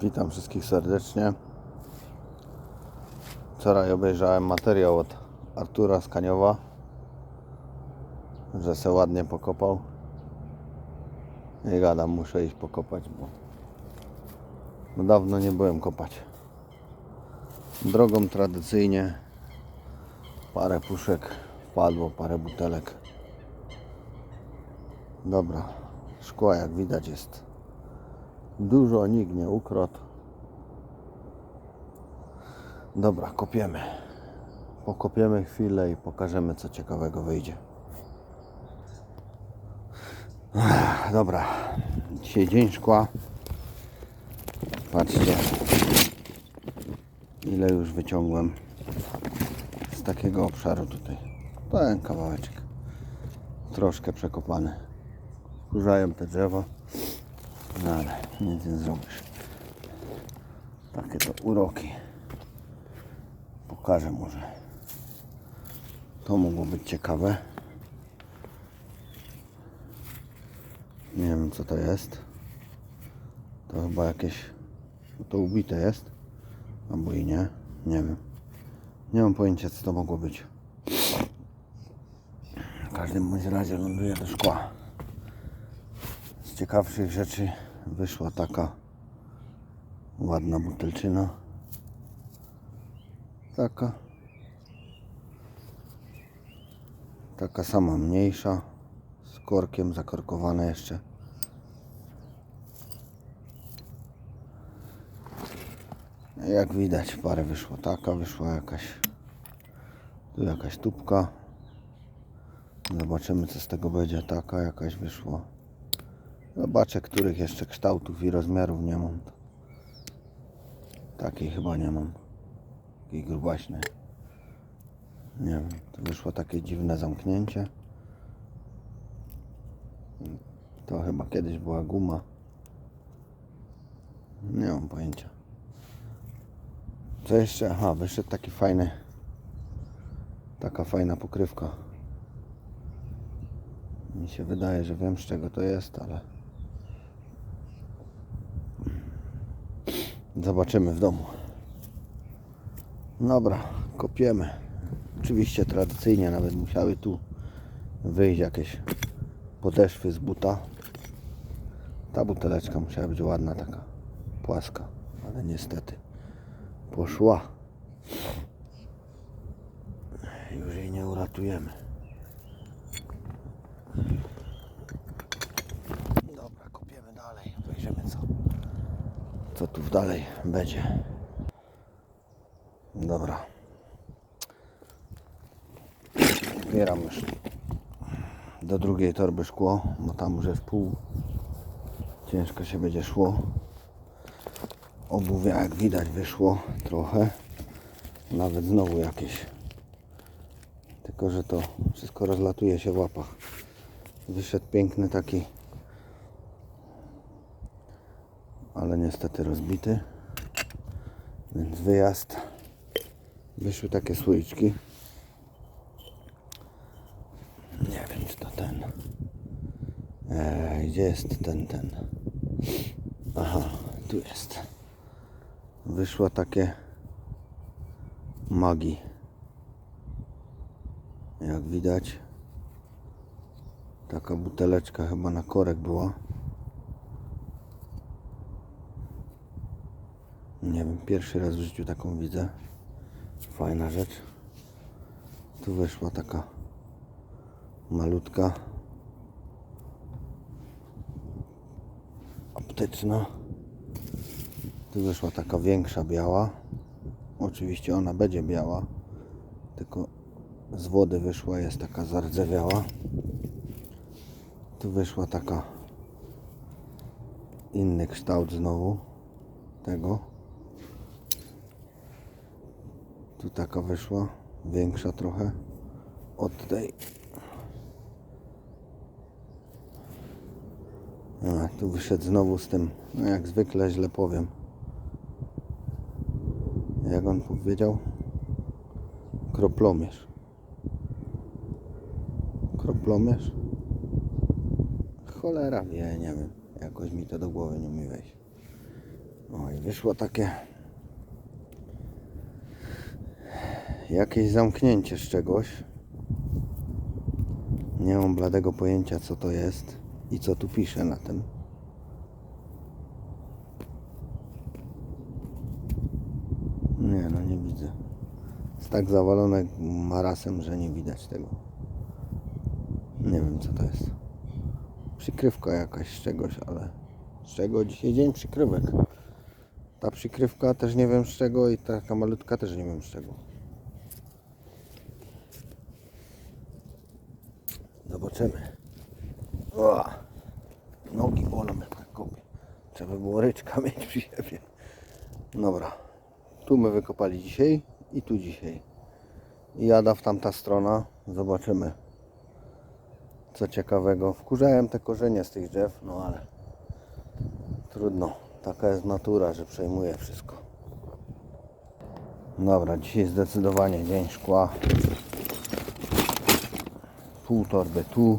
Witam wszystkich serdecznie. Wczoraj obejrzałem materiał od Artura Skaniowa, że se ładnie pokopał. I gadam, muszę iść pokopać, bo dawno nie byłem kopać. Drogą tradycyjnie parę puszek wpadło, parę butelek. Dobra, szkła jak widać jest dużo, nikt nie ukradł. Dobra, kopiemy. Pokopiemy chwilę i pokażemy co ciekawego wyjdzie. Dobra, dzisiaj dzień szkła. Patrzcie, ile już wyciągłem z takiego obszaru tutaj. Ten kawałeczek. Troszkę przekopany. Wkurzają te drzewa. No ale nic nie zrobisz. Takie to uroki. Pokażę może. To mogło być ciekawe. Nie wiem co to jest. To chyba jakieś... To ubite jest. Albo i nie. Nie wiem. Nie mam pojęcia co to mogło być. W każdym bądź razie ląduje do szkła. Z ciekawszych rzeczy wyszła taka ładna butelczyna. Taka. Taka sama mniejsza. Z korkiem zakorkowana jeszcze. Jak widać parę wyszło taka, wyszła jakaś tu jakaś tubka. Zobaczymy co z tego będzie. Taka jakaś wyszła. Zobaczę, których jeszcze kształtów i rozmiarów nie mam. Takiej chyba nie mam. Takiej grubaśnej. Nie wiem, to wyszło takie dziwne zamknięcie. To chyba kiedyś była guma. Nie mam pojęcia. Co jeszcze? Aha, wyszedł taki fajny. Taka fajna pokrywka. Mi się wydaje, że wiem z czego to jest, ale zobaczymy w domu. Dobra, kopiemy. Oczywiście tradycyjnie nawet musiały tu wyjść jakieś podeszwy z buta. Ta buteleczka musiała być ładna taka, płaska, ale niestety poszła. Już jej nie uratujemy. Dobra, kopiemy dalej. Wejrzymy co, co tu dalej będzie. Dobra. Zbieram już do drugiej torby szkło, bo tam już jest pół. Ciężko się będzie szło. Obuwia jak widać wyszło trochę. Nawet znowu jakieś. Tylko, że to wszystko rozlatuje się w łapach. Wyszedł piękny taki, ale niestety rozbity. Więc wyjazd. Wyszły takie słoiczki. Nie wiem, czy to ten. Eee, gdzie jest ten, ten? Aha, tu jest. Wyszło takie magii. Jak widać, taka buteleczka chyba na korek była. Nie wiem, pierwszy raz w życiu taką widzę. Fajna rzecz. Tu wyszła taka malutka apteczna. Tu wyszła taka większa biała. Oczywiście ona będzie biała, tylko z wody wyszła, jest taka zardzewiała. Tu wyszła taka inny kształt znowu tego. Tu taka wyszła, większa trochę od tej. A, tu wyszedł znowu z tym, no jak zwykle źle powiem. Jak on powiedział? Kroplomierz. Kroplomierz? Cholera wie, nie wiem. Jakoś mi to do głowy nie umie wejść. No i wyszło takie jakieś zamknięcie z czegoś. Nie mam bladego pojęcia co to jest i co tu pisze na tym. Nie no nie widzę. Jest tak zawalone marasem, że nie widać tego. Nie wiem co to jest. Przykrywka jakaś z czegoś, ale z czego dzisiaj dzień przykrywek. Ta przykrywka też nie wiem z czego i taka malutka też nie wiem z czego. Zobaczymy. O, nogi bolą jak tak kopię. Trzeba by było ryczka mieć przy siebie. Dobra. Tu my wykopali dzisiaj i tu dzisiaj. Jada w tamta strona. Zobaczymy. Co ciekawego. Wkurzałem te korzenie z tych drzew, no ale trudno. Taka jest natura, że przejmuje wszystko. Dobra, dzisiaj zdecydowanie dzień szkła. Pół torby tu.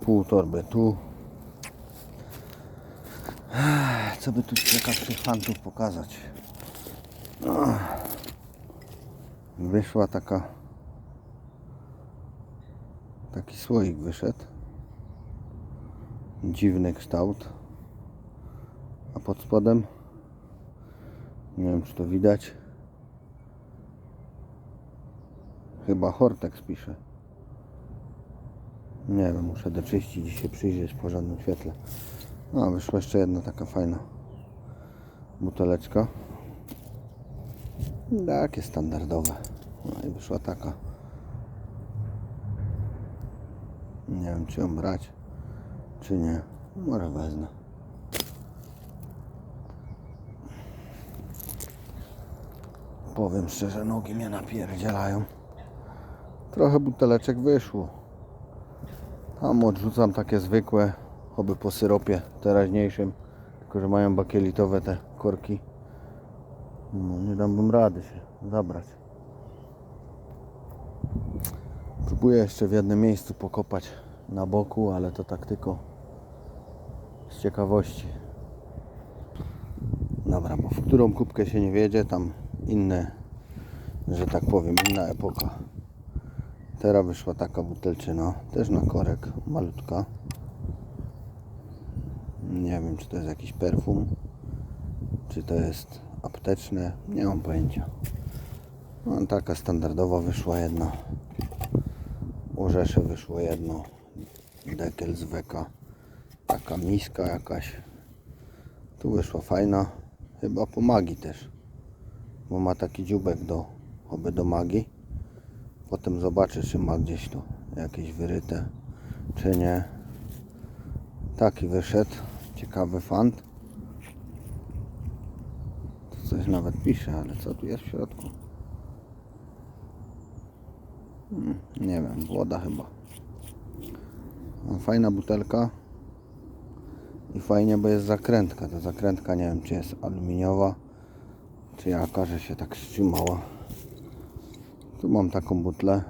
Pół torby tu. Co by tu ciekawszych fantów pokazać? Wyszła taka taki słoik wyszedł. Dziwny kształt. A pod spodem nie wiem czy to widać. Chyba Hortex pisze. Nie wiem, muszę doczyścić i się przyjrzeć w porządnym świetle. No, wyszła jeszcze jedna taka fajna buteleczka. Takie standardowe. No i wyszła taka. Nie wiem, czy ją brać, czy nie. Może wezmę. Powiem szczerze, nogi mnie napierdzielają. Trochę buteleczek wyszło. Tam odrzucam takie zwykłe, choby po syropie teraźniejszym. Tylko, że mają bakielitowe te korki. No, nie dałbym rady się zabrać. Próbuję jeszcze w jednym miejscu pokopać na boku, ale to tak tylko z ciekawości. Dobra, bo w którą kubkę się nie wiedzie, tam inne, że tak powiem, inna epoka. Teraz wyszła taka butelczyna, też na korek, malutka. Nie wiem, czy to jest jakiś perfum, czy to jest apteczne, nie mam pojęcia. No, taka standardowa wyszła jedna. Orzesze wyszło jedno. Dekel z weka. Taka miska jakaś. Tu wyszła fajna. Chyba po magii też. Bo ma taki dziubek do, oby do magii. Potem zobaczę, czy ma gdzieś tu jakieś wyryte, czy nie. Taki wyszedł. Ciekawy fant. Coś nawet pisze, ale co tu jest w środku? Hmm, Nie wiem, woda chyba. No, Fajna butelka. I fajnie, bo jest zakrętka. Ta zakrętka nie wiem, czy jest aluminiowa, czy jaka, że się tak wstrzymała. Tu mam taką butlę.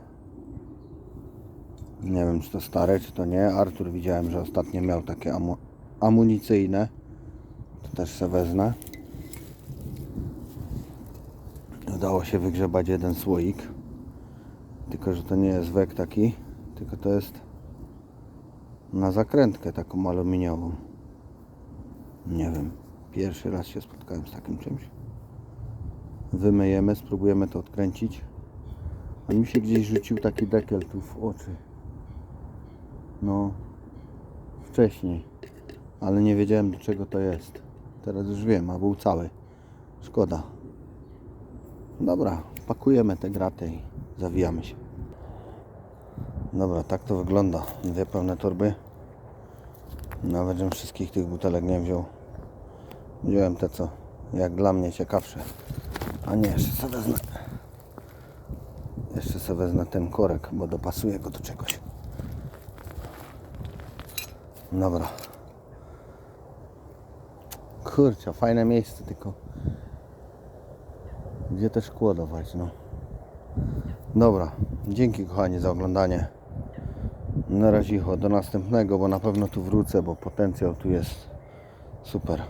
Nie wiem, czy to stare, czy to nie. Artur widziałem, że ostatnio miał takie amu amunicyjne. To też se wezmę. Udało się wygrzebać jeden słoik. Tylko, że to nie jest wek taki, tylko to jest na zakrętkę taką aluminiową. Nie wiem. Pierwszy raz się spotkałem z takim czymś. Wymyjemy, spróbujemy to odkręcić. A mi się gdzieś rzucił taki dekel tu w oczy. No, wcześniej. Ale nie wiedziałem do czego to jest. Teraz już wiem, a był cały. Szkoda. Dobra, pakujemy te graty i zawijamy się. Dobra, tak to wygląda. Dwie pełne torby. Nawet żebym wszystkich tych butelek nie wziął. Wziąłem te co, jak dla mnie ciekawsze. A nie, jeszcze sobie wezmę. Wezmę ten korek, bo dopasuję go do czegoś. Dobra. Kurczę, fajne miejsce, tylko gdzie też szkło dawać, no. Dobra, dzięki kochani za oglądanie. Na razie do następnego, bo na pewno tu wrócę, bo potencjał tu jest super.